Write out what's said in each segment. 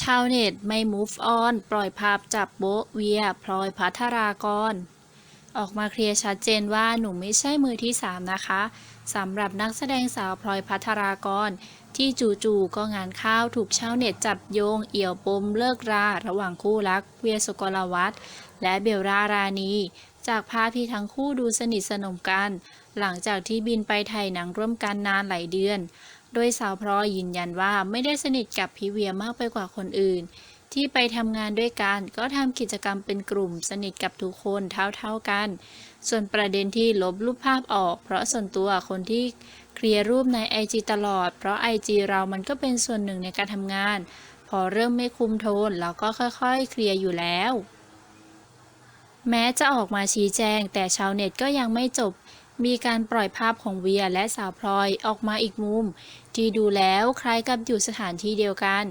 ชาวเน็ตไม่ move on ปล่อยภาพจับโบเวีย พลอยพัทรากร ออกมาเคลียร์ชัดเจนว่าหนูไม่ใช่มือที่ 3 นะคะสำหรับนักแสดงสาวพลอยพัทรากร ที่จู่ๆก็งานข้าวถูกชาวเน็ตจับโยง เอี่ยวปมเลิกรา ระหว่างคู่รักเวียสุกลวัฒน์และเบลลารานีจากภาพที่ทั้งคู่ดูสนิทสนมกัน หลังจากที่บินไปถ่ายหนังร่วมกันนานหลายเดือน โดยสาวพลอยยืนยันว่าไม่ได้สนิทกับพี่เวียมากไปกว่าคนอื่น ที่ไปทำงานด้วยกันก็ทำกิจกรรมเป็นกลุ่ม สนิทกับทุกคนเท่าๆกัน ส่วนประเด็นที่ลบรูปภาพออก เพราะส่วนตัวคนที่เคลียร์รูปใน IG ตลอด เพราะ IG เรามันก็เป็นส่วนหนึ่งในการทำงาน พอเริ่มไม่คุมโทนเราก็ค่อยๆ เคลียร์อยู่แล้ว แม้จะออกมาชี้แจง แต่ชาวเน็ตก็ยังไม่จบ มีการปล่อยภาพของเวียและสาวพลอยออกมาอีกมุม ที่ดูแล้วคล้ายกับอยู่สถานที่เดียวกัน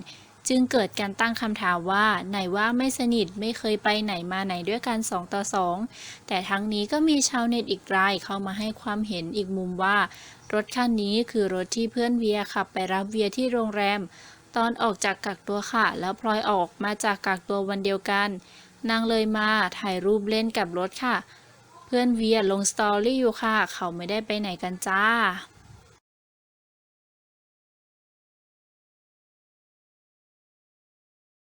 จึงเกิดการตั้งคำถามว่าไหนว่าไม่สนิทไม่เคยไปไหนมาไหนด้วยกัน2ต่อ2 แต่ทั้งนี้ก็มีชาวเน็ตอีกรายเข้ามาให้ความเห็นอีกมุมว่า รถคันนี้คือรถที่เพื่อนเวียขับไปรับเวียที่โรงแรม ตอนออกจากกักตัวค่ะ แล้วพลอยออกมาจากกักตัววันเดียวกันนางเลยมาถ่ายรูปเล่นกับรถค่ะ พื่อนเวียลงสตอรี่อยู่ค่ะ เขาไม่ได้ไปไหนกันจ้า